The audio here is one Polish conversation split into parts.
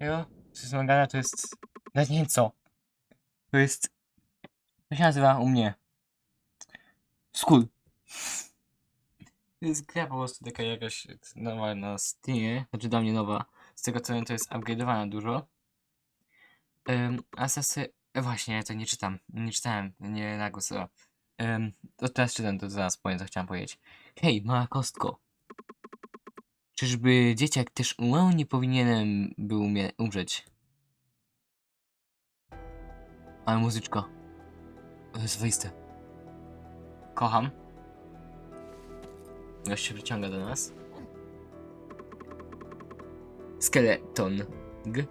Jo, mangana, to jest... Nawet nie wiem co. To jest... To się nazywa u mnie... School. To jest gra po prostu taka jakaś nowa na Steamie, znaczy dla mnie nowa. Z tego co wiem to jest upgrade'owana dużo. Um, Asasy... e, Właśnie, ja to nie czytam. Nie czytałem, nie na głos. Em, to teraz czytam, to zaraz powiem co chciałem powiedzieć. Hej, mała kostko. Czyżby dzieciak też umarł nie powinienem był umie- umrzeć? Ale muzyczka. Wyjście. Kocham. Gość się przyciąga do nas. Skeleton. G.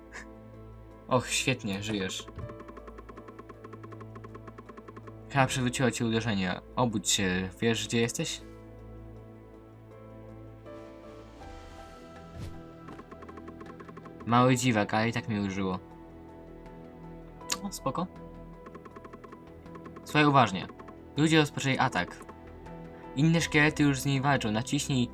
Och, świetnie, żyjesz. Chyba przywróciła ci uderzenie. Obudź się, wiesz gdzie jesteś? Mały dziwak, ale i tak mnie użyło. O, spoko. Słuchaj uważnie. Ludzie rozpoczęli atak. Inne szkielety już z niej walczą. Naciśnij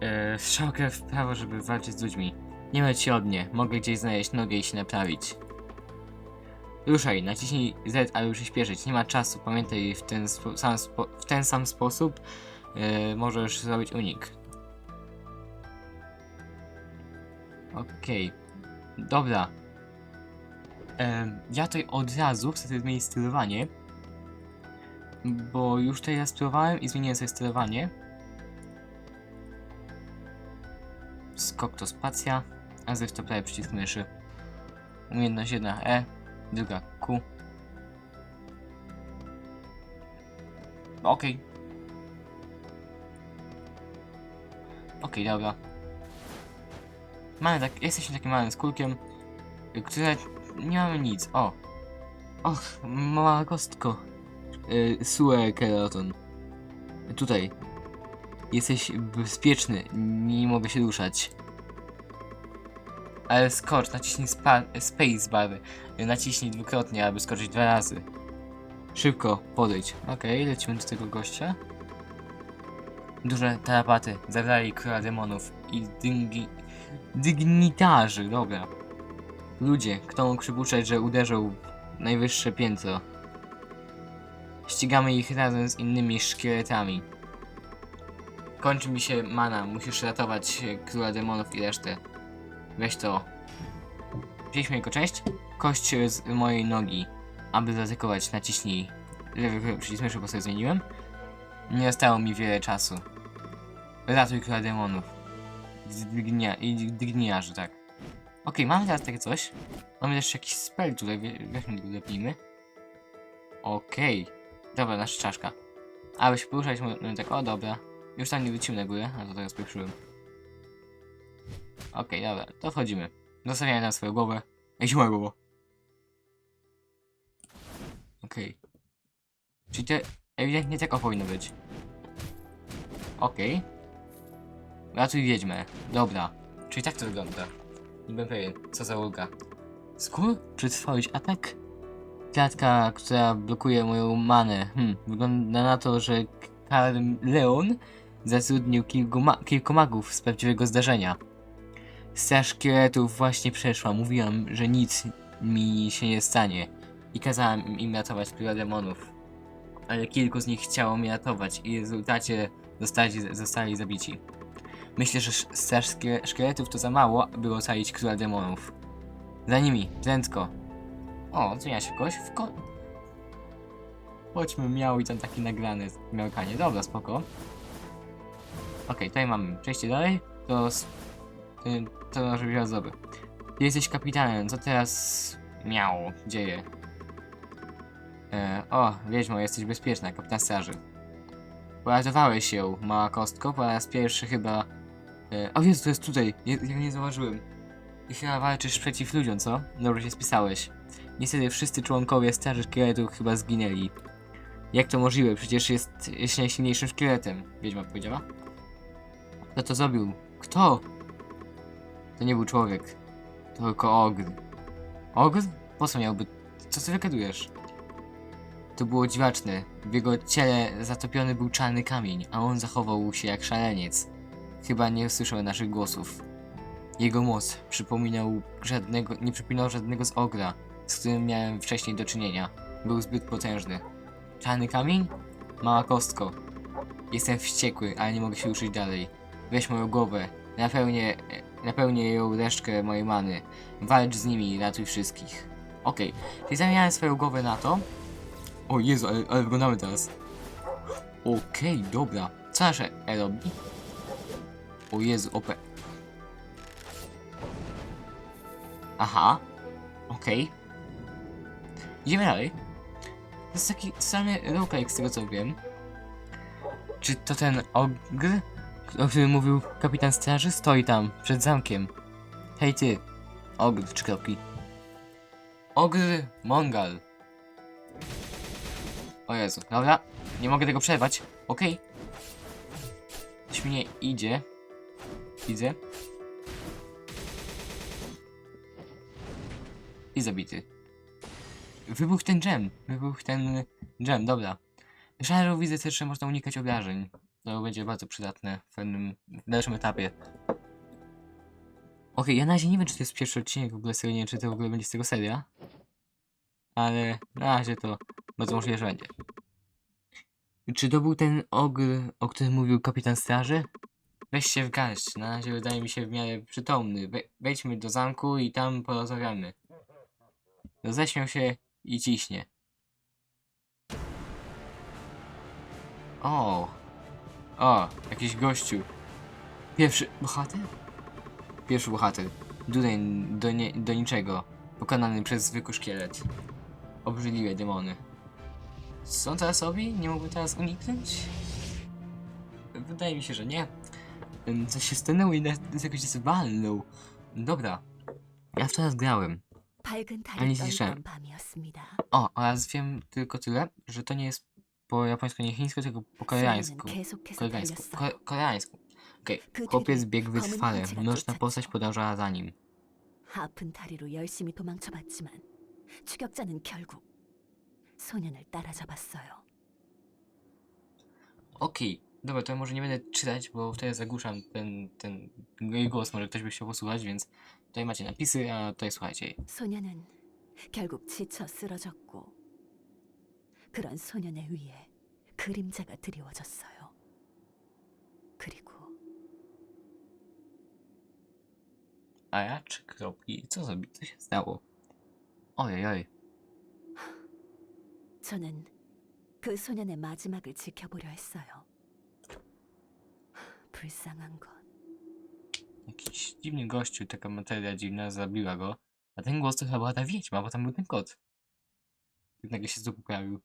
e, strzałkę w prawo, żeby walczyć z ludźmi. Nie martw się od mnie. Mogę gdzieś znaleźć nogę i się naprawić. Ruszaj, naciśnij Z, aby przyspieszyć. Nie ma czasu. Pamiętaj, w ten, sam, w ten sam sposób e, możesz zrobić unik. Okej. Dobra. Em, ja tutaj od razu chcę zmienić sterowanie. Bo już tutaj raz spróbowałem i zmieniłem sobie sterowanie. Skok to spacja, a to prawie przycisk myszy. Umiejętność jedna E, druga Q. Okej. Okej, dobra. Mamy tak, jesteśmy takim małym skórkiem, które nie mamy nic. O! Och, mała kostko. Y, Sue Keraton. Tutaj. Jesteś bezpieczny, nie mogę się ruszać. Ale skocz, naciśnij spa space bar. Naciśnij dwukrotnie, aby skoczyć dwa razy. Szybko, podejdź. Okej, lecimy do tego gościa. Duże tarapaty zabrali króla demonów i dyngi... Dygnitarzy, dobra. Ludzie, kto mógł przypuszczać, że uderzą w najwyższe piętro. Ścigamy ich razem z innymi szkieletami. Kończy mi się mana, musisz ratować króla demonów i resztę. Weź to. Wzięliśmy jego część. Kość z mojej nogi. Aby zaatakować, naciśnij lewy przycisk bo sobie zmieniłem. Nie zostało mi wiele czasu. Ratuj króla demonów. Dygnia, i dygniarzy, tak. Okej, mamy teraz takie coś. Mamy też jakiś spell tutaj, weźmy go lepimy. Okej. Dobra, nasza czaszka. Aby się poruszać, mówię tak, o dobra. Już tam nie wróciłem na górę, a to teraz pieprzyłem. Okej, dobra, to wchodzimy. Zostawiamy tam swoją głowę. Ej, siła głowa. Okej. Czyli to ewidentnie tak powinno być. Okej. Ratuj wiedźmę. Dobra. Czyli tak to wygląda. Nie byłem pewien, co za ulga. Skór? Czy trwałeś atak? Klatka, która blokuje moją manę. Hmm, wygląda na to, że Leon zatrudnił kilku, ma kilku magów z prawdziwego zdarzenia. Straż szkieletów właśnie przeszła. Mówiłam, że nic mi się nie stanie. I kazałam im ratować króla demonów. Ale kilku z nich chciało mnie ratować i w rezultacie zostali, zostali zabici. Myślę, że straż szkie- szkieletów to za mało, by ocalić króla demonów. Za nimi, prędko. O, zmienia się kogoś w ko... Chodźmy, miał i tam taki nagrany miałkanie. Dobra, spoko. Okej, tutaj mamy przejście dalej. To... To może być ozdoby. Ty jesteś kapitanem, co teraz miał dzieje? E, o, wiedźmo, jesteś bezpieczna, kapitan straży. Uratowałeś ją, mała kostko, po raz pierwszy chyba... E, o Jezu, to jest tutaj, ja, ja nie zauważyłem. I chyba walczysz przeciw ludziom, co? Dobrze się spisałeś. Niestety wszyscy członkowie Straży Szkieletów chyba zginęli. Jak to możliwe? Przecież jest, najsilniejszym szkieletem, wiedźma powiedziała. Kto to zrobił? Kto? To nie był człowiek. To tylko ogr. Ogr? Po co miałby... Co ty wygadujesz? To było dziwaczne. W jego ciele zatopiony był czarny kamień, a on zachował się jak szaleniec. Chyba nie usłyszał naszych głosów. Jego moc przypominał żadnego, nie przypominał żadnego z ogra, z którym miałem wcześniej do czynienia. Był zbyt potężny. Czarny kamień? Mała kostko. Jestem wściekły, ale nie mogę się ruszyć dalej. Weź moją głowę, napełnię, napełnię ją resztkę mojej many. Walcz z nimi i ratuj wszystkich. Okej, czyli zamieniałem swoją głowę na to. O Jezu, ale, ale wyglądamy teraz. Okej, dobra. Co nasze E robi? O Jezu, OP. Aha. Okej. Idziemy dalej. To jest taki samy roguelike z tego co wiem. Czy to ten ogr, o którym mówił kapitan straży, stoi tam, przed zamkiem? Hej ty, ogr, trzy kropki. Ogr Mongal. O Jezu, dobra, nie mogę tego przerwać, okej. Coś mi nie idzie. Widzę. I zabity. Wybuch ten gem, wybuch ten gem, dobra. Że widzę też, że można unikać obrażeń. To będzie bardzo przydatne w pewnym w dalszym etapie. Okej, ja na razie nie wiem, czy to jest pierwszy odcinek w ogóle serii, nie czy to w ogóle będzie z tego seria. Ale na razie to bardzo możliwe, że będzie. Czy to był ten ogr, o którym mówił kapitan straży? Weź się w garść, na razie wydaje mi się w miarę przytomny. We wejdźmy do zamku i tam porozmawiamy. Roześmiał się i ciśnie. O! O, jakiś gościu. Pierwszy bohater? Pierwszy bohater. Dureń do, nie, do niczego. Pokonany przez zwykły szkielet. Obrzydliwe demony. Co teraz robi? Nie mógłby teraz uniknąć? Wydaje mi się, że nie. Ym, Coś się stanęło i nas jakoś zwalnął. Dobra. Ja w to raz grałem. 밝은 아니, 달이 진짜. 떠있던 밤이었습니다. O, oraz wiem tylko tyle, że to nie jest po japońsku, nie chińsku, tylko po koreańsku. 소녀는 계속해서 Koreańsku. 달렸어요. Ko koreańsku. Okej. 그 Chłopiec 뒤를 biegł 검은 wytrwale. 형체가 Mroczna 쫓았죠. postać podążała za nim. 아픈 다리로 열심히 도망쳐봤지만 추격자는 결국 소년을 따라잡았어요. Okej. Dobra, to może nie będę czytać, bo wtedy zagłuszam ten, ten jej głos, może ktoś by chciał posłuchać, więc tutaj macie napisy, a tutaj słuchajcie jej. 소년은 결국 지쳐 쓰러졌고 그런 소년의 위에 그림자가 드리워졌어요. 그리고 A ja trzy kropki. Co zrobi? Co się stało? Ojej, oj. 저는 그 소년의 마지막을 지켜보려 했어요. 불쌍한 것. Jakiś dziwny gościu, taka materia dziwna zabiła go. A ten głos to chyba była ta wiedźma, bo tam był ten kot. I nagle się tu pojawił.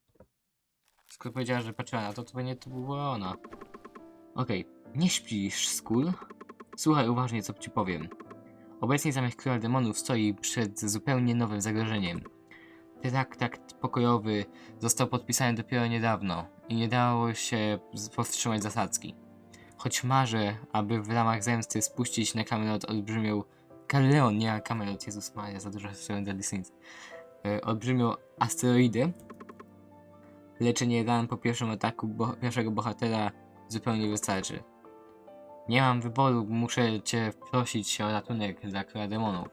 Skoro powiedziała, że patrzyła na to, to pewnie to była ona. Okej, nie śpisz, Skull? Słuchaj uważnie, co ci powiem. Obecnie zamek króla demonów stoi przed zupełnie nowym zagrożeniem. Traktat pokojowy został podpisany dopiero niedawno i nie dało się z- powstrzymać zasadzki. Choć marzę, aby w ramach zemsty spuścić na Camelot olbrzymią... Kaleon, nie Camelot, Jezus Maria, za dużo słyszałem Deadly Sins. E, olbrzymią asteroidę. Leczenie ran po pierwszym ataku bo pierwszego bohatera zupełnie wystarczy. Nie mam wyboru, muszę cię prosić o ratunek dla króla demonów.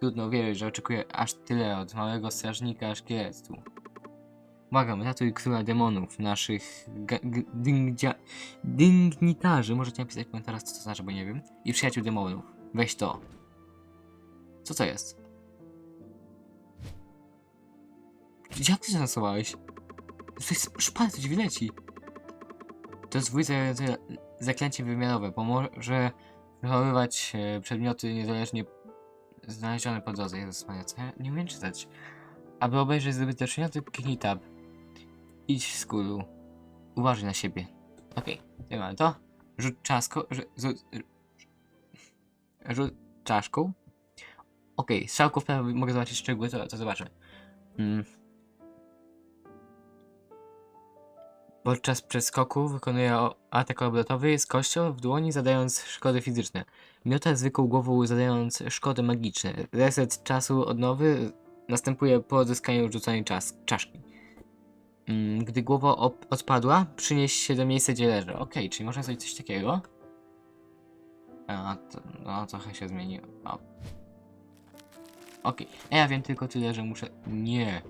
Trudno wierzyć, że oczekuję aż tyle od małego strażnika szkieletu. Błagam, ratuj króla demonów, naszych dyngia- dygnitarzy. Możecie napisać w komentarzach, co to znaczy, bo nie wiem. I przyjaciół demonów. Weź to. Co to jest? Jak ty zanasowałeś? To jest szpal, coś wyleci. To jest wójt za- zaklęcie wymiarowe. Pomoże wychowywać e, przedmioty niezależnie znalezione po drodze. Jezus nie umiem czytać. Aby obejrzeć zdobyte przedmioty, kliknij tab. Idź w skóru. Uważaj na siebie. Okej, okay, mamy to. Rzut czasko. Rzut, rzut, czaszką. Okej, okay, mogę zobaczyć szczegóły, to, to zobaczę. Mm. Podczas przeskoku wykonuje atak obrotowy z kością w dłoni, zadając szkody fizyczne. Miota zwykłą głową, zadając szkody magiczne. Reset czasu odnowy następuje po odzyskaniu rzuconej czas czaszki. Mm, Gdy głowa odpadła, przynieś się do miejsca, gdzie leży. Okej, czyli można zrobić coś takiego. A, to, no trochę się zmieniło. O. Okej, a ja wiem tylko tyle, że muszę... Nie.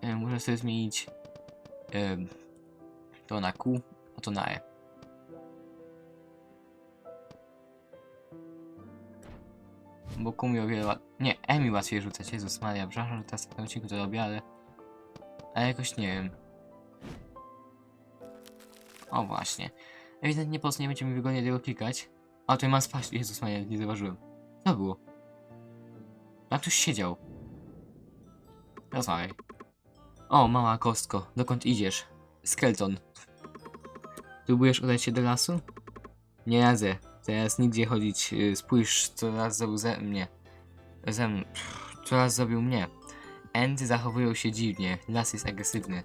E, muszę sobie zmienić... to na Q, a to na E. Bo Q mi o wiele. Nie, E mi łatwiej rzucać. Jezus Maria, przepraszam, że teraz w tym to robię, ale... Ale jakoś nie wiem. O właśnie. Ewidentnie po prostu nie będzie mi wygodnie tego klikać. A tutaj mam spaść. Jezus Maria, nie zauważyłem. Co było? Tam ktoś siedział. Rozmawiaj. O, mała kostko, dokąd idziesz? Skeleton. Próbujesz udać się do lasu? Nie radzę. Teraz nigdzie chodzić. y, Spójrz, co raz zrobił ze mnie. Ze mnie. Co raz zrobił mnie. Endy zachowują się dziwnie. Las jest agresywny.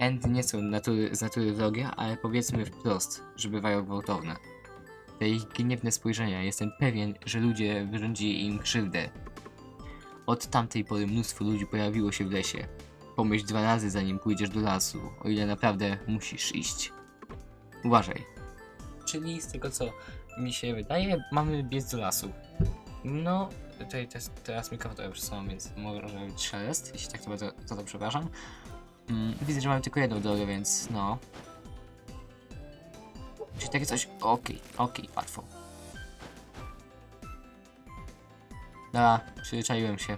Endy nie są natury, z natury wrogie, ale powiedzmy wprost, że bywają gwałtowne. Te ich gniewne spojrzenia, jestem pewien, że ludzie wyrządzili im krzywdę. Od tamtej pory mnóstwo ludzi pojawiło się w lesie. Pomyśl dwa razy, zanim pójdziesz do lasu, o ile naprawdę musisz iść. Uważaj. Czyli z tego co mi się wydaje, mamy biec do lasu. No, tutaj też, teraz mikrofon przesunąłem, więc może być szelest, jeśli tak to bardzo, to, to przepraszam. Mm, widzę, że mamy tylko jedną drogę, więc no. Czyli takie coś, okej, okej, łatwo. Dobra, przyzwyczaiłem się.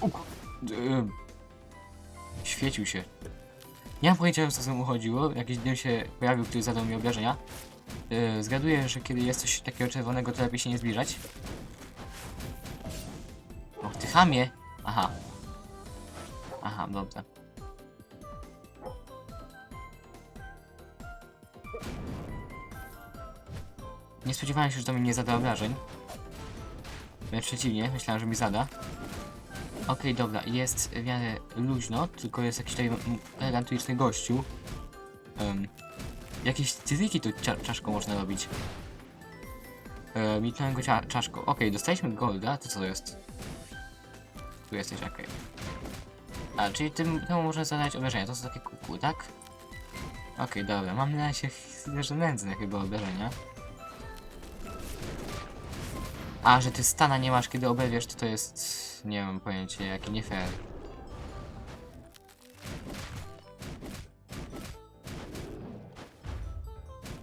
Uk, ym, świecił się. Nie mam pojęcia, co mu chodziło. Jakiś dym się pojawił, który zadał mi obrażenia. Yy, zgaduję, że kiedy jest coś takiego czerwonego, to lepiej się nie zbliżać. Chamie! Aha. Aha, dobra. Nie spodziewałem się, że to mi nie zada obrażeń. Wręcz przeciwnie, myślałem, że mi zada. Okej, dobra, jest w miarę luźno, tylko jest jakiś tutaj elegantyczny gościu. Um, jakieś triki tu cza czaszką można robić. Mitnąłem go cia- czaszką. Okej, dostaliśmy golda, to co to jest? Tu jesteś, okej. A, czyli tym, temu można zadać obrażenia, to są takie kuku, tak? Okej, dobra, mam na razie że nędzne chyba obrażenia. A, że ty stana nie masz, kiedy oberwiesz, to to jest... Nie mam pojęcia, jaki nie fair.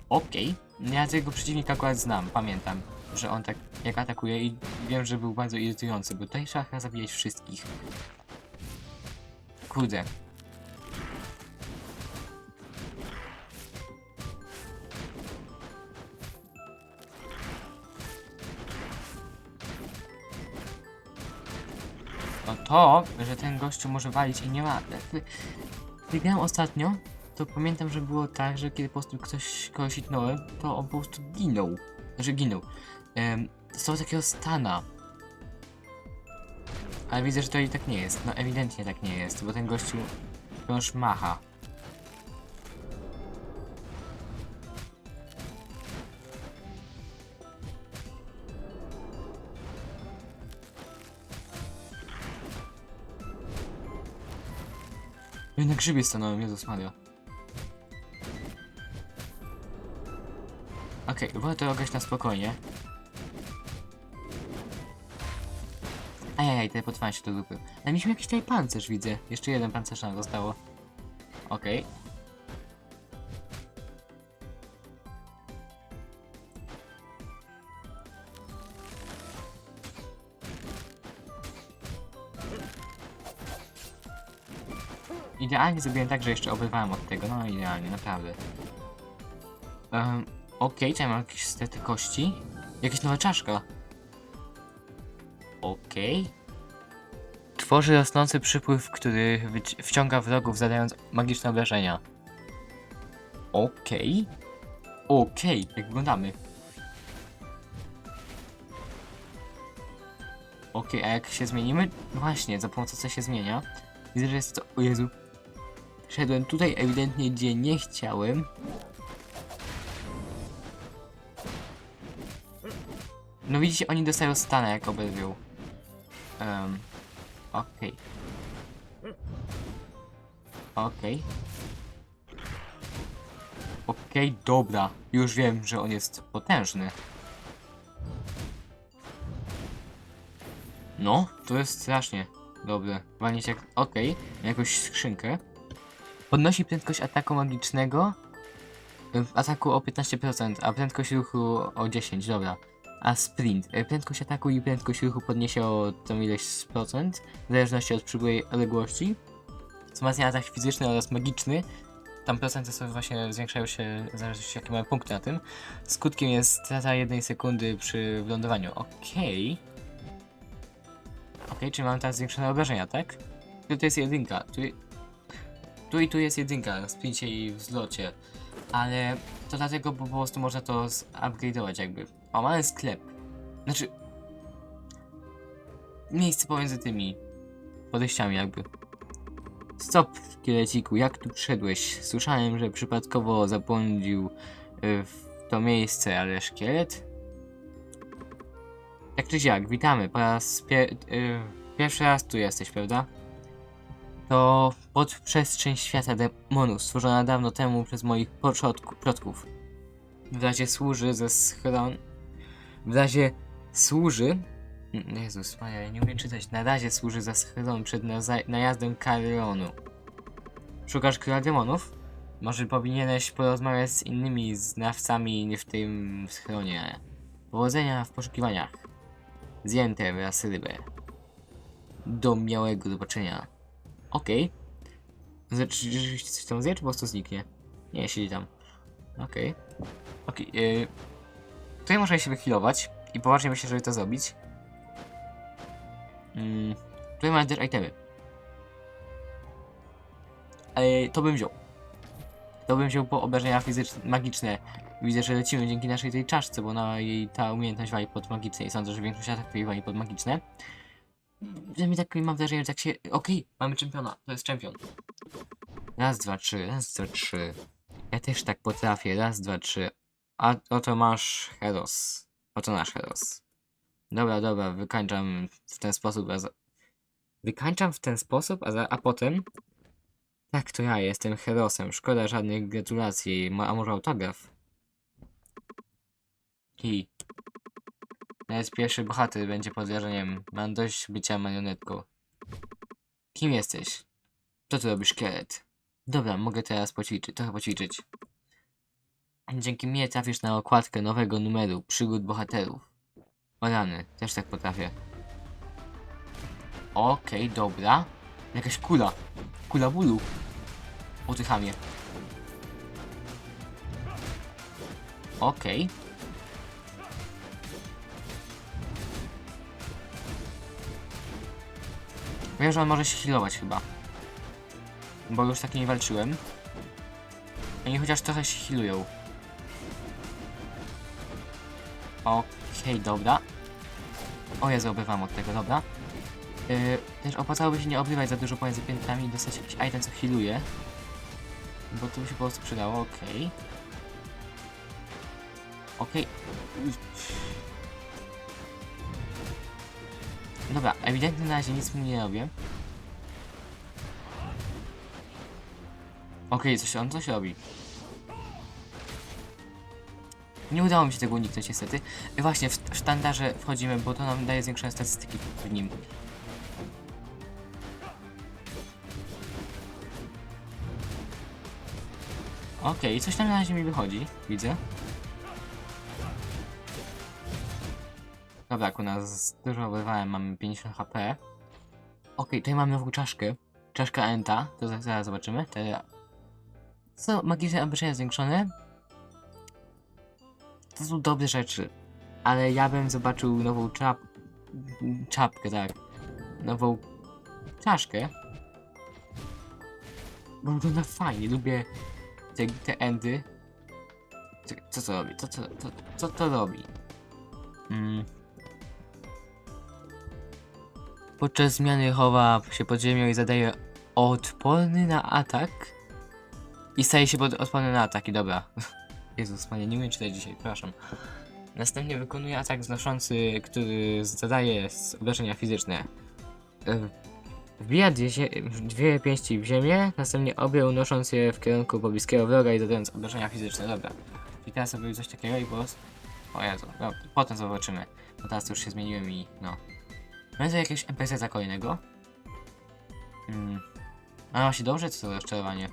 Okej, ja tego przeciwnika akurat znam, pamiętam, że on tak jak atakuje i wiem, że był bardzo irytujący, bo tutaj trzeba chyba zabijać wszystkich. Kurde. No to, że ten gościu może walić i nie ma... Gdy ostatnio, to pamiętam, że było tak, że kiedy po prostu ktoś kogoś hitnąłem, to on po prostu ginął. Znaczy ginął. Um, dostał takiego stana. Ale widzę, że to i tak nie jest. No ewidentnie tak nie jest, bo ten gościu wciąż macha. Ej, na grzybie stanąłem, Jezus Maria. Okej, wolę to robić na spokojnie. Ajajaj, teleportowałem się do grupy. Ale mieliśmy jakiś tutaj pancerz, widzę. Jeszcze jeden pancerz nam zostało. Okej. Idealnie zrobiłem tak, że jeszcze oberwałem od tego. No idealnie, naprawdę. Um, Okej, okay, mam jakieś stety kości. Jakaś nowa czaszka. Okej. Tworzy rosnący przypływ, który wciąga wrogów, zadając magiczne obrażenia. Okej. Okej, jak wyglądamy. Okej, a jak się zmienimy? No Właśnie, za pomocą co się zmienia. Widzę, że jest to... O Jezu. Szedłem tutaj ewidentnie, gdzie nie chciałem. No widzicie, oni dostają stana, jak oberwią. Um, Okej. Okej. Okej, dobra. Już wiem, że on jest potężny. No, to jest strasznie dobre. Walnić jak... Okej, jakąś skrzynkę. Podnosi prędkość ataku magicznego. w Ataku o 15%, a prędkość ruchu o 10%, dobra. A sprint. y, Prędkość ataku i prędkość ruchu podniesie o tą ileś procent, w zależności od przybyłej odległości. Wzmacnia atak fizyczny oraz magiczny. Tam procenty sobie właśnie zwiększają się w zależności jakie mamy punkty na tym. Skutkiem jest strata jednej sekundy przy lądowaniu. Okej. Okej, czyli mamy teraz zwiększone obrażenia, tak? Tu jest jedynka. Tu, tu i tu jest jedynka w sprincie i w zlocie. Ale to dlatego, bo po prostu można to upgrade'ować jakby. O, mamy sklep. Znaczy... Miejsce pomiędzy tymi podejściami jakby. Stop, szkieleciku, jak tu przyszedłeś? Słyszałem, że przypadkowo zabłądził y, w to miejsce, ale szkielet? Jak czy jak, witamy, po raz pie y, pierwszy raz tu jesteś, prawda? To podprzestrzeń świata demonów, stworzona dawno temu przez moich początku- przodków. W razie służy ze schron... W razie służy... Mm, Jezus Maria, ja nie umiem czytać. Na razie służy za schron przed najazdem Karyonu. Szukasz króla demonów? Może powinieneś porozmawiać z innymi znawcami w tym schronie. Powodzenia w poszukiwaniach. Zjęte wraz rybę. Do miałego zobaczenia. Okej. Okay. Czy rzeczywiście coś tam zje, czy po prostu zniknie? Nie, siedzi tam. Okej. Okej, yy. Tutaj można się wyhealować i poważnie myślę, żeby to zrobić. Mm, tutaj mamy też itemy. Ale to bym wziął. To bym wziął po obrażenia fizyczne, magiczne. Widzę, że lecimy dzięki naszej tej czaszce, bo na jej ta umiejętność wali pod magiczne i sądzę, że większość jej wali pod magiczne. Przynajmniej tak mam wrażenie, że tak się... Okej, mamy czempiona, to jest czempion. Raz, dwa, trzy, raz, dwa, trzy. Ja też tak potrafię, raz, dwa, trzy. A oto masz Heros. Oto nasz Heros. Dobra, dobra, wykańczam w ten sposób, a za... Wykańczam w ten sposób, a, za... a potem... Tak, to ja jestem Herosem. Szkoda żadnych gratulacji. A może autograf? I... Nawet pierwszy bohater będzie pod wrażeniem. Mam dość bycia marionetką. Kim jesteś? Co tu robi szkielet? Dobra, mogę teraz poćwiczyć, trochę poćwiczyć. Dzięki mnie trafisz na okładkę nowego numeru Przygód Bohaterów. O też tak potrafię. Okej, dobra. Jakaś kula. Kula bólu. O ty chamie. Okej. Wiem, że on może się healować chyba. Bo już tak nie walczyłem. Oni chociaż trochę się healują. Okej, dobra. O Jezu, obrywam od tego, dobra. Yy, też opłacałoby się nie obrywać za dużo pomiędzy piętami i dostać jakiś item, co healuje. Bo to by się po prostu przydało, okej. Okej. Dobra, ewidentnie na razie nic mu nie robię. Okej, coś on coś robi. Nie udało mi się tego uniknąć niestety. Właśnie w sztandarze wchodzimy, bo to nam daje zwiększone statystyki w nim. Okej, coś tam na razie mi wychodzi, widzę. Dobra, dużo obrywałem, mamy 50 HP. Okej, tutaj mamy nową czaszkę. Czaszka Enta, to za- zaraz zobaczymy. Te... Są magiczne obrażenia zwiększone. To są dobre rzeczy. Ale ja bym zobaczył nową czap... czapkę, tak. Nową czaszkę. Bo wygląda fajnie, lubię te, te endy. Co, co to robi? Co, co, co, co to robi? Mm. Podczas zmiany chowa się pod ziemią i zadaje odporny na atak. I staje się pod, odporny na ataki, dobra. Jezus, Maria, nie umiem czytać dzisiaj, przepraszam. Następnie wykonuje atak znoszący, który zadaje z obrażenia fizyczne. Wbija dwie, dwie pięści w ziemię, następnie obie unosząc je w kierunku pobliskiego wroga i dodając obrażenia fizyczne. Dobra. I teraz zrobił coś takiego i boss... O Jezu, no, potem zobaczymy. Bo teraz już się zmieniłem i no. Będzie jakiegoś NPC-a kolejnego. Hmm. A się dobrze, co to za rozczarowanie?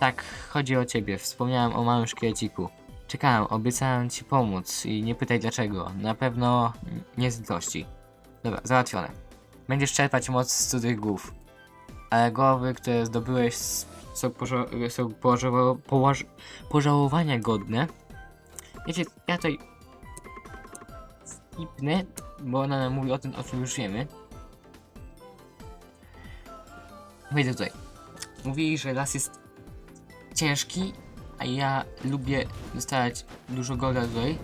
Tak, chodzi o ciebie. Wspomniałem o małym szkieleciku. Czekałem, obiecałem ci pomóc i nie pytaj dlaczego. Na pewno nie z litości. Dobra, załatwione. Będziesz czerpać moc z cudzych głów. Ale głowy, które zdobyłeś są, poża- są poża- pożałowania godne. Wiecie, ja tutaj skipnę, bo ona nam mówi o tym, o czym już wiemy. Wejdę tutaj. Mówi, że las jest ciężki, a ja lubię dostawać dużo golda tutaj.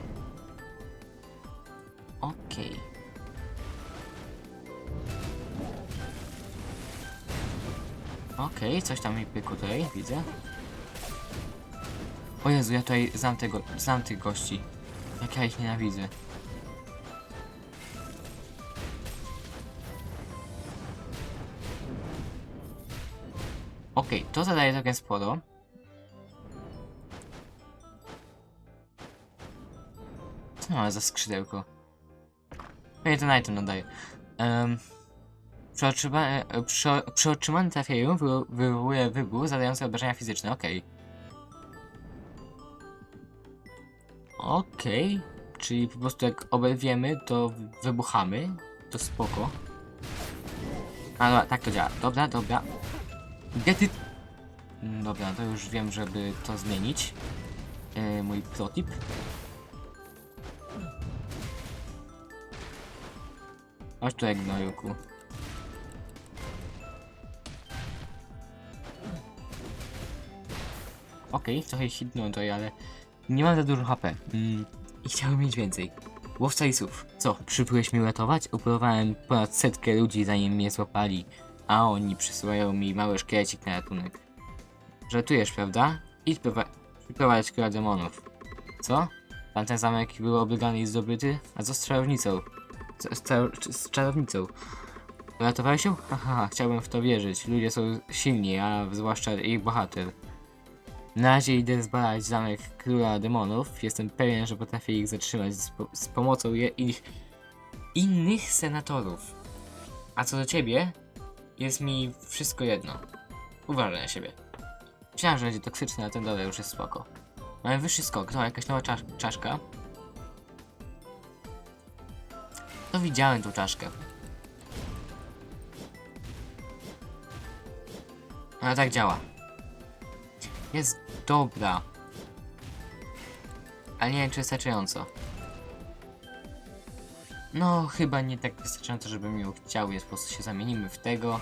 Okej. Okej, coś tam mi pykło tutaj, widzę. O Jezu, ja tutaj znam tego, znam tych gości. Jak ja ich nienawidzę. Okej, to zadaje całkiem sporo. Co mamy za skrzydełko? Pewnie ten item nadaje. Um, przy, otrzyma, e, przy, przy trafieniu wy, wywołuje wybuch zadający obrażenia fizyczne, okej. Okej, czyli po prostu jak oberwiemy, to wybuchamy, to spoko. A dobra, tak to działa. Dobra, dobra. Get it! Mm, Dobra, to już wiem, żeby to zmienić. E, mój protip. Chodź tu jak gnojuku. Okej, trochę hitnąłem tutaj, ale nie mam za dużo HP. Mm, I chciałbym mieć więcej. Łowca lisów. Co, przybyłeś mi ratować? Upływałem ponad setkę ludzi zanim mnie złapali, a oni przysyłają mi mały szkielecik na ratunek. Żartujesz, prawda? Idź prowa- przyprowadź króla demonów. Co? Tamten zamek był oblygany i zdobyty? A co z czarownicą? Co, z, czar- z czarownicą? Uratowałeś ją? Haha, chciałbym w to wierzyć. Ludzie są silni, a zwłaszcza ich bohater. Na razie idę zbadać zamek króla demonów. Jestem pewien, że potrafię ich zatrzymać z, po- z pomocą ich innych senatorów. A co do ciebie, jest mi wszystko jedno. Uważaj na siebie. Myślałem, że będzie toksyczny, a ten dole już jest spoko. Mamy wyższy skok, to jakaś nowa czasz czaszka. To widziałem tą czaszkę. Ale tak działa. Jest dobra. Ale nie wiem, czy wystarczająco. No, chyba nie tak wystarczająco, żebym ją chciał, więc po prostu się zamienimy w tego.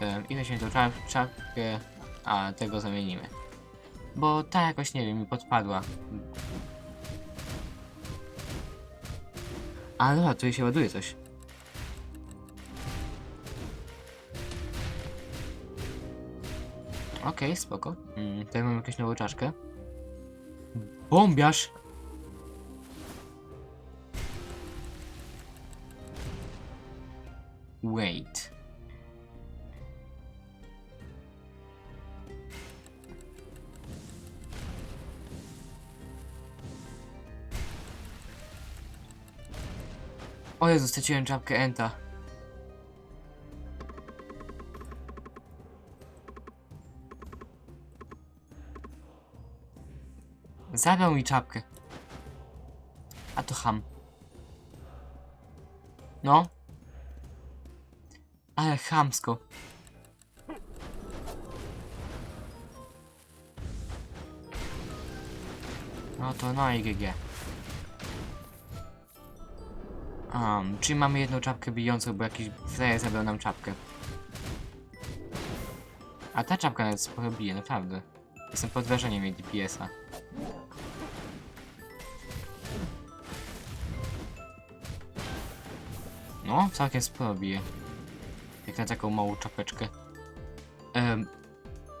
Em, I weźmiemy tą czap czapkę, a tego zamienimy. Bo ta jakoś, nie wiem, mi podpadła. A dobra, tutaj się ładuje coś. Okej, spoko. Mm, tutaj mam jakąś nową czaszkę. Bombiarz! Wait. O Jezu, straciłem czapkę Enta. Zabrał mi czapkę. A to ham. No. Ale chamsko. No to no i GG. Um, czyli mamy jedną czapkę bijącą, bo jakiś frajer zabrał nam czapkę. A ta czapka nawet sporo bije, naprawdę. Jestem pod wrażeniem jej DPS-a. No, całkiem sporo bije. Jak na taką małą czapeczkę.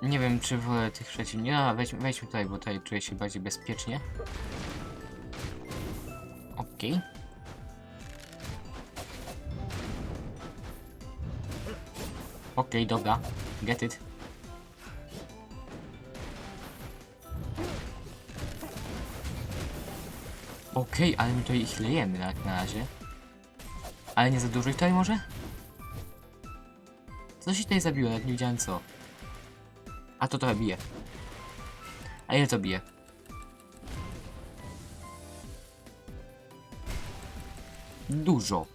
Nie wiem, czy wolę tych przeciwników. No, wejdźmy, wejdźmy tutaj, bo tutaj czuję się bardziej bezpiecznie. Okej. Okej, dobra. Get it. Okej, ale my tutaj ich lejemy jak na razie. Ale nie za dużo tutaj może? Co się tutaj zabiło? Nawet nie widziałem co. A to trochę bije. A ile to bije? Dużo.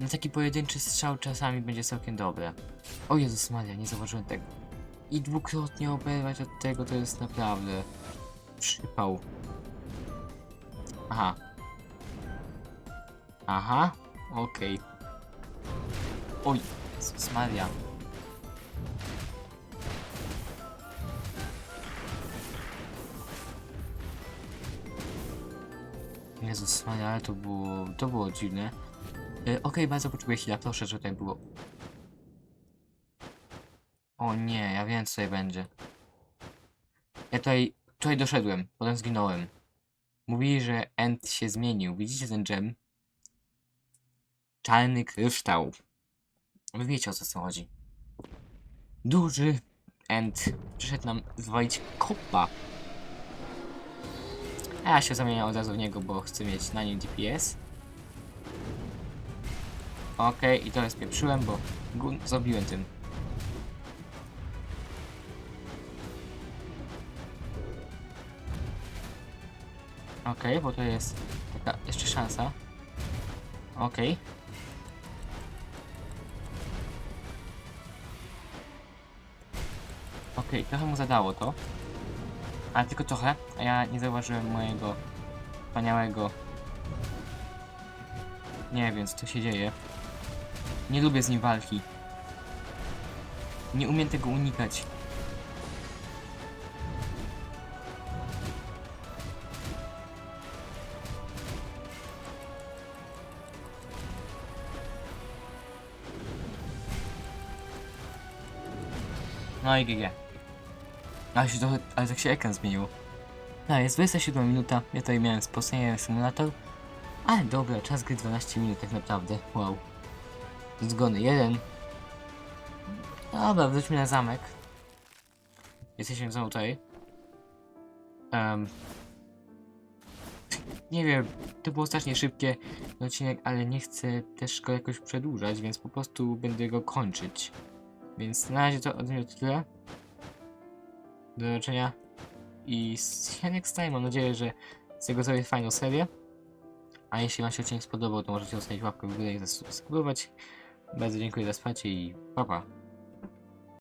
No taki pojedynczy strzał czasami będzie całkiem dobre. O Jezus Maria, nie zauważyłem tego. I dwukrotnie oberwać od tego to jest naprawdę przypał. Aha. Aha, okej. Oj, Jezus Maria. Jezus Maria, ale to było, to było dziwne. E, Okej, bardzo potrzebuję chwila, proszę, żeby tutaj było. O nie, ja wiem co tutaj będzie. Ja tutaj, tutaj doszedłem, potem zginąłem. Mówili, że End się zmienił. Widzicie ten gem? Czarny kryształ. Wiecie o co tu chodzi. Duży End przyszedł nam zwalić kopa. A ja się zamieniam od razu w niego, bo chcę mieć na nim DPS. Okej, i to spieprzyłem, bo zrobiłem tym. Okej, bo to jest taka jeszcze szansa. Okej. Okej, trochę mu zadało to. Ale tylko trochę, a ja nie zauważyłem mojego wspaniałego... Nie wiem, co się dzieje. Nie lubię z nim walki. Nie umiem tego unikać. No i GG. Ale się trochę, ale tak się ekran zmienił. No, jest 27 minuta, ja tutaj miałem spocenie symulator. Ale dobra, czas gry 12 minut tak naprawdę, wow. Zgony 1. Dobra, wróćmy na zamek. Jesteśmy znowu tutaj. Em, nie wiem, to było strasznie szybkie odcinek, ale nie chcę też go jakoś przedłużać, więc po prostu będę go kończyć. Więc na razie to ode mnie tyle. Do zobaczenia. I you next. Mam nadzieję, że z tego zrobię fajną serię. A jeśli Wam się odcinek spodobał, to możecie zostawić łapkę w górę i zasubskrybować. Bardzo dziękuję za wsparcie i pa pa.